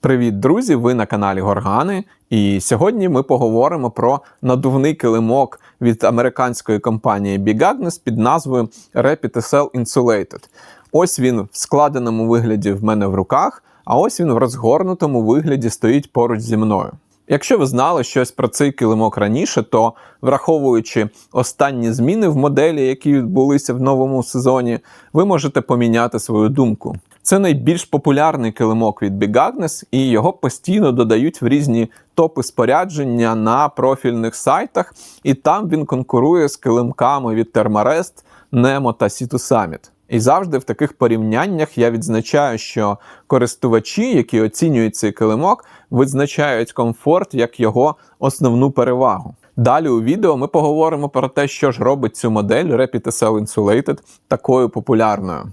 Привіт, друзі! Ви на каналі Горгани. І сьогодні ми поговоримо про надувний килимок від американської компанії Big Agnes під назвою Rapid SL Insulated. Ось він в складеному вигляді в мене в руках, а ось він в розгорнутому вигляді стоїть поруч зі мною. Якщо ви знали щось про цей килимок раніше, то враховуючи останні зміни в моделі, які відбулися в новому сезоні, ви можете поміняти свою думку. Це найбільш популярний килимок від Big Agnes, і його постійно додають в різні топи спорядження на профільних сайтах, і там він конкурує з килимками від Thermarest, Nemo та Situ Summit. І завжди в таких порівняннях я відзначаю, що користувачі, які оцінюють цей килимок, визначають комфорт як його основну перевагу. Далі у відео ми поговоримо про те, що ж робить цю модель Rapid Insulated такою популярною.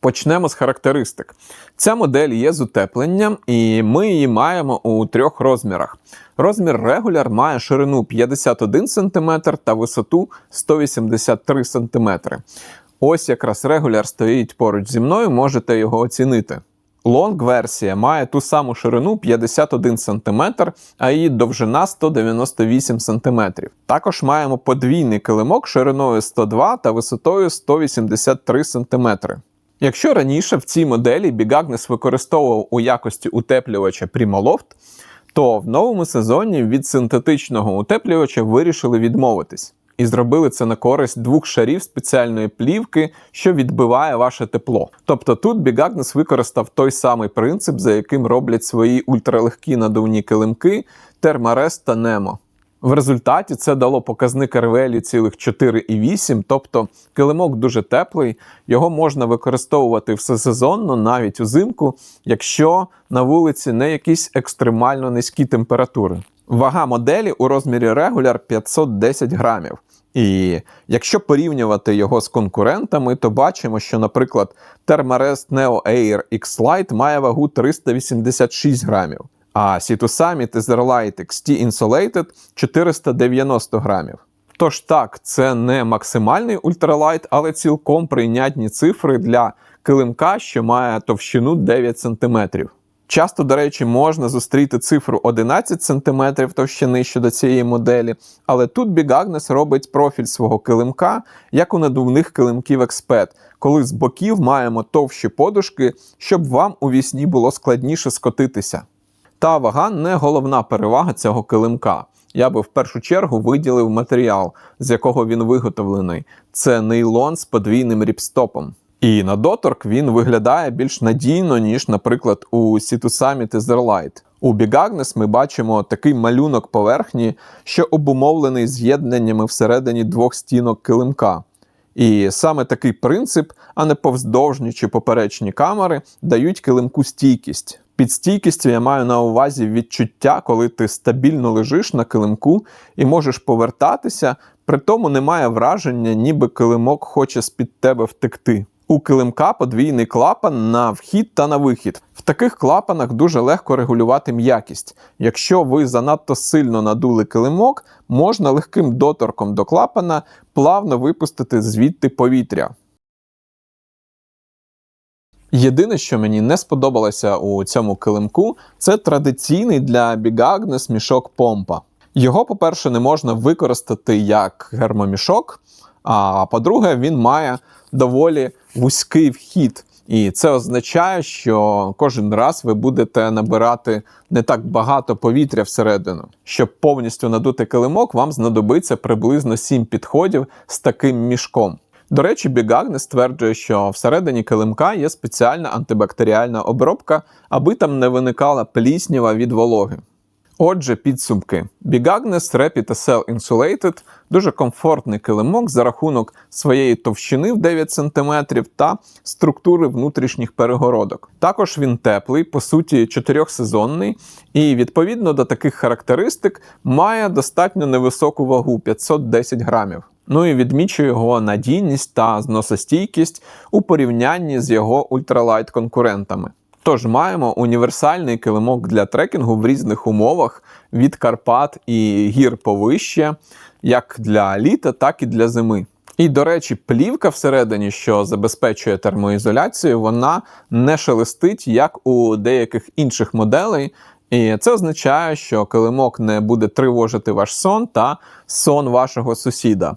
Почнемо з характеристик. Ця модель є з утепленням, і ми її маємо у трьох розмірах. Розмір регуляр має ширину 51 см та висоту 183 см. Ось якраз регуляр стоїть поруч зі мною, можете його оцінити. Лонг-версія має ту саму ширину 51 см, а її довжина 198 см. Також маємо подвійний килимок шириною 102 та висотою 183 см. Якщо раніше в цій моделі Agnes використовував у якості утеплювача Primaloft, то в новому сезоні від синтетичного утеплювача вирішили відмовитись. І зробили це на користь двох шарів спеціальної плівки, що відбиває ваше тепло. Тобто тут Agnes використав той самий принцип, за яким роблять свої ультралегкі надувні килимки Thermarest та Nemo. В результаті це дало показник РВЛі цілих 4,8, тобто килимок дуже теплий, його можна використовувати всесезонно, навіть узимку, якщо на вулиці не якісь екстремально низькі температури. Вага моделі у розмірі регуляр 510 грамів. І якщо порівнювати його з конкурентами, то бачимо, що, наприклад, Thermarest Neo Air X-Lite має вагу 386 грамів а Situ Summit Etherlite XT Insulated 490 грамів. Тож так, це не максимальний ультралайт, але цілком прийнятні цифри для килимка, що має товщину 9 см. Часто, до речі, можна зустріти цифру 11 см товщини щодо цієї моделі, але тут Big робить профіль свого килимка, як у надувних килимків Exped, коли з боків маємо товщі подушки, щоб вам у вісні було складніше скотитися. Та вага не головна перевага цього килимка. Я би в першу чергу виділив матеріал, з якого він виготовлений. Це нейлон з подвійним ріпстопом. І на доторк він виглядає більш надійно, ніж, наприклад, у Summit Etherlite. У Agnes ми бачимо такий малюнок поверхні, що обумовлений з'єднаннями всередині двох стінок килимка. І саме такий принцип, а не повздовжні чи поперечні камери, дають килимку стійкість. Під стійкістю я маю на увазі відчуття, коли ти стабільно лежиш на килимку і можеш повертатися, при тому немає враження, ніби килимок хоче з-під тебе втекти. У килимка подвійний клапан на вхід та на вихід. В таких клапанах дуже легко регулювати м'якість. Якщо ви занадто сильно надули килимок, можна легким доторком до клапана плавно випустити звідти повітря. Єдине, що мені не сподобалося у цьому килимку, це традиційний для Agnes мішок помпа. Його, по-перше, не можна використати як гермомішок, а по-друге, він має доволі вузький вхід. І це означає, що кожен раз ви будете набирати не так багато повітря всередину. Щоб повністю надути килимок, вам знадобиться приблизно 7 підходів з таким мішком. До речі, Big стверджує, що всередині килимка є спеціальна антибактеріальна обробка, аби там не виникала пліснява від вологи. Отже, підсумки. Big Agnes Rapid SL Insulated дуже комфортний килимок за рахунок своєї товщини в 9 см та структури внутрішніх перегородок. Також він теплий, по суті, чотирьохсезонний, і відповідно до таких характеристик має достатньо невисоку вагу 510 грамів. Ну і відмічу його надійність та зносостійкість у порівнянні з його ультралайт-конкурентами. Тож маємо універсальний килимок для трекінгу в різних умовах від Карпат і гір повище, як для літа, так і для зими. І, до речі, плівка всередині, що забезпечує термоізоляцію, вона не шелестить, як у деяких інших моделей. І це означає, що килимок не буде тривожити ваш сон та сон вашого сусіда.